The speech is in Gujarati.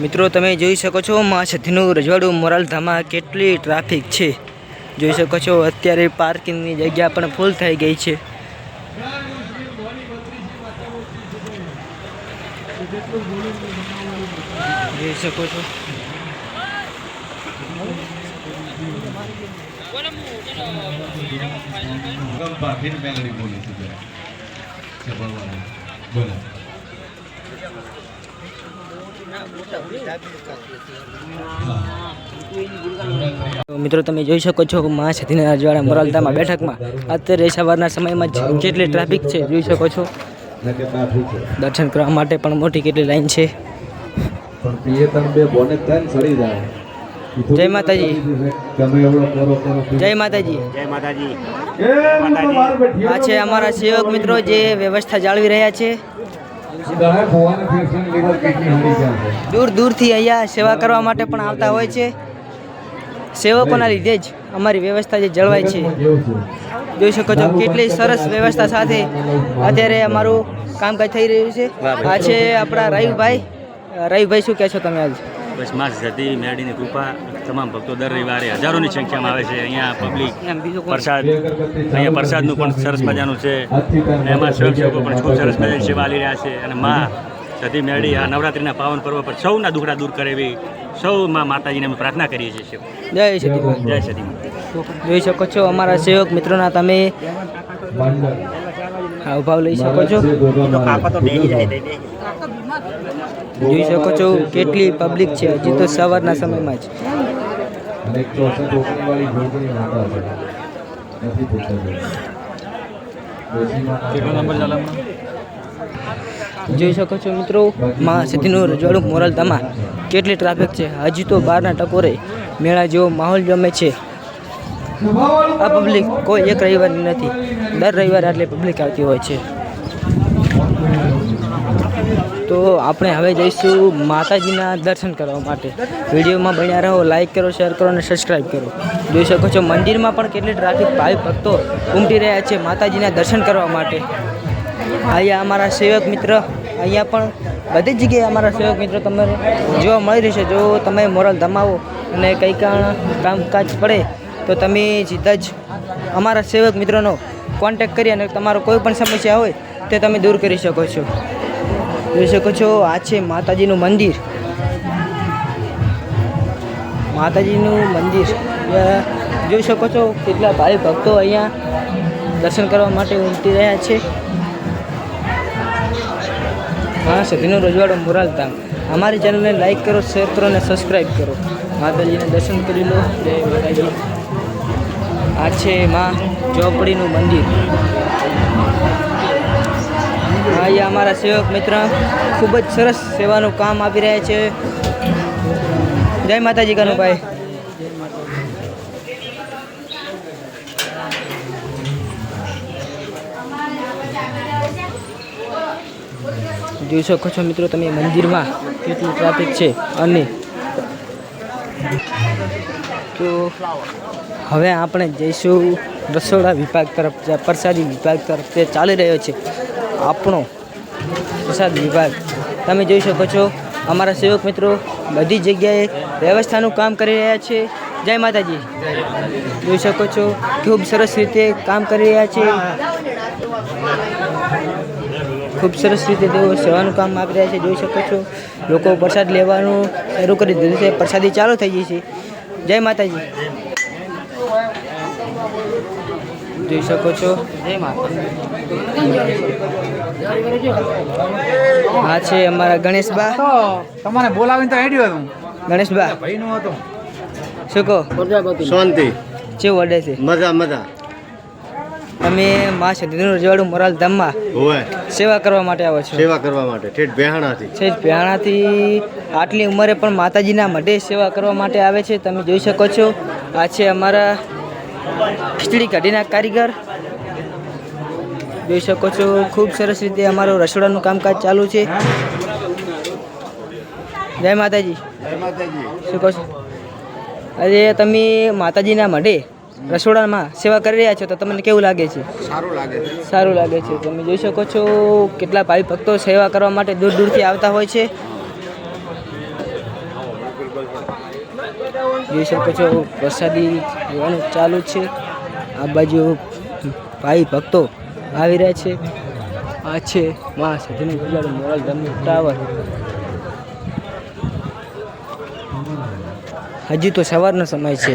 મિત્રો, તમે જોઈ શકો છો મા સતીનું રજવાડું મોરાલધામાં કેટલી ટ્રાફિક છે. જોઈ શકો છો, અત્યારે પાર્કિંગની જગ્યા પણ ફૂલ થઈ ગઈ છે. જોઈ શકો છો. બોલી મિત્રો તમે જોઈ શકો છો મા સતીના રજવાડા મોરાલતામાં બેઠકમાં અત્યારે સવારના સમયમાં જ કેટલી ટ્રાફિક છે જોઈ શકો છો. દર્શન કરવા માટે પણ મોટી કેટલી લાઈન છે. પણ પ્રિયતમ બે બોને તન સડી જાય. માતાજી. જય માતાજી. જય માતાજી. આ છે અમારા સેવક મિત્રો જે વ્યવસ્થા જાળવી રહ્યા છે. દૂર દૂરથી અહીંયા સેવા કરવા માટે પણ આવતા હોય છે. સેવકોના લીધે જ અમારી વ્યવસ્થા જે જળવાય છે. જોઈ શકો છો કેટલી સરસ વ્યવસ્થા સાથે અત્યારે અમારું કામકાજ થઈ રહ્યું છે. આ છે આપણા રવિભાઈ. અ, રવિભાઈ શું કહે છો તમે આજ? બસમાં સતી મેરડીની કૃપા તમામ ભક્તો દર રવિવારે હજારોની સંખ્યામાં આવે છે. અહીંયા પબ્લિક? પ્રસાદ અહીંયા પ્રસાદનું પણ સરસ મજાનું છે. અને એમાં સ્વયંસેવકો પણ ખૂબ સરસ મજાની સેવા આલી રહ્યા છે. અને માં સતી મેરડી આ નવરાત્રિના પાવન પર્વ પર સૌના દુખડા દૂર કરે એવી સૌ માં માતાજીને અમે પ્રાર્થના કરીએ છીએ જય સતી જય સતી જોઈ શકો છો અમારા સેવક મિત્રોના તમે હા હાવભાવ લઈ શકો છો. ગોગા મારે. જોઈ શકો છો કેટલી પબ્લિક છે હજી તો સવારના સમયમાં જ. જોઈ શકો છો મિત્રો મા સિદ્ધિનું રજવાડું મોરલધામમાં. કેટલી ટ્રાફિક છે હજી તો બહારના ટકોરે મેળા જેવો માહોલ જમે છે. આ પબ્લિક કોઈ એક રવિવારની નથી. દર રવિવારે આટલી પબ્લિક આવતી હોય છે. તો આપણે હવે જઈશું માતાજીના દર્શન કરવા માટે. વિડીયોમાં બન્યા રહો લાઈક કરો શેર કરો અને સબસ્ક્રાઈબ કરો. જોઈ શકો છો મંદિરમાં પણ કેટલી ટ્રાફિક ભાવિ ભક્તો ઉમટી રહ્યા છે માતાજીના દર્શન કરવા માટે. અહીંયા અમારા સેવક મિત્ર, અહીંયા પણ બધી જગ્યાએ અમારા સેવક મિત્રો તમને જોવા મળી રહેશે. જો તમે મોરલ ધમાવો અને કંઈ કાણ કામકાજ પડે, તો તમે સીધા જ અમારા સેવક મિત્રોનો કોન્ટેક કરી અને તમારો કોઈ પણ સમસ્યા હોય તે તમે દૂર કરી શકો છો. જોઈ શકો છો, આ છે માતાજીનું મંદિર. માતાજીનું મંદિર. જોઈ શકો છો કેટલા ભાઈ ભક્તો અહીંયા દર્શન કરવા માટે ઉમટી રહ્યા છે. હા સુધીનો રજવાડો મોરાલધામ અમારી ચેનલને લાઈક કરો, શેર કરો અને સબસ્ક્રાઈબ કરો. માતાજીને દર્શન કરી લો. જય માતાજી. આ છે માં ચોપડીનું મંદિર. અહીંયા અમારા સેવક મિત્ર. ખૂબ જ સરસ સેવાનું કામ આપી રહ્યા છે. જય માતાજી, કનુભાઈ. જોઈ શકો છો મિત્રો, તમે મંદિરમાં કેટલું ટ્રાફિક છે અને તો હવે આપણે જઈશું રસોડા વિભાગ તરફ પ્રસાદી વિભાગ તરફ. તે ચાલી રહ્યો છે. આપણો પ્રસાદ વિભાગ. તમે જોઈ શકો છો, અમારા સેવક મિત્રો બધી જગ્યાએ વ્યવસ્થાનું કામ કરી રહ્યા છે. જય માતાજી. જોઈ શકો છો, ખૂબ સરસ રીતે કામ કરી રહ્યા છે. ખૂબ સરસ રીતે તેઓ સેવાનું કામ આપી રહ્યા છે. જોઈ શકો છો, લોકો પ્રસાદ લેવાનું શરૂ કરી દીધું છે. પ્રસાદી ચાલુ થઈ ગઈ છે. જય માતાજી. જોઈ શકો છો. હા છે અમારા ગણેશબા. તમારે બોલાવીને તો હેડ્યો હતું. ગણેશબા. ભાઈનું હતું. શું કહો? શાંતિ. છે વડે છે? મજા મજા. તમે મા સતીનું રજવાડું મોરાલ ધામમાં હોય સેવા કરવા માટે આવો છો. સેવા કરવા માટે. ઠેઠ બેહાણાથી છે બેહાણાથી આટલી ઉંમરે પણ માતાજીના મઢે સેવા કરવા માટે આવે છે. તમે જોઈ શકો છો. આ છે અમારા ખીચડી કઢીના કારીગર. જોઈ શકો છો ખૂબ સરસ રીતે અમારું રસોડાનું કામકાજ ચાલુ છે. જય માતાજી. શું કહો છો? અરે તમે માતાજીના મઢે રસોડામાં સેવા કરી રહ્યા છો તો તમને કેવું લાગે છે? સારું લાગે છે. સારું લાગે છે. તમે જોઈ શકો છો કેટલા ભાઈ ભક્તો સેવા કરવા માટે દૂર દૂરથી આવતા હોય છે. જોઈ શકો છો પ્રસાદી લેવાનું ચાલુ છે. આ બાજુ ભાઈ ભક્તો આવી રહ્યા છે. આ છે મા સતીની ગુજરાત મોરલ ધામનું ટાવર. હજી તો સવારનો સમય છે.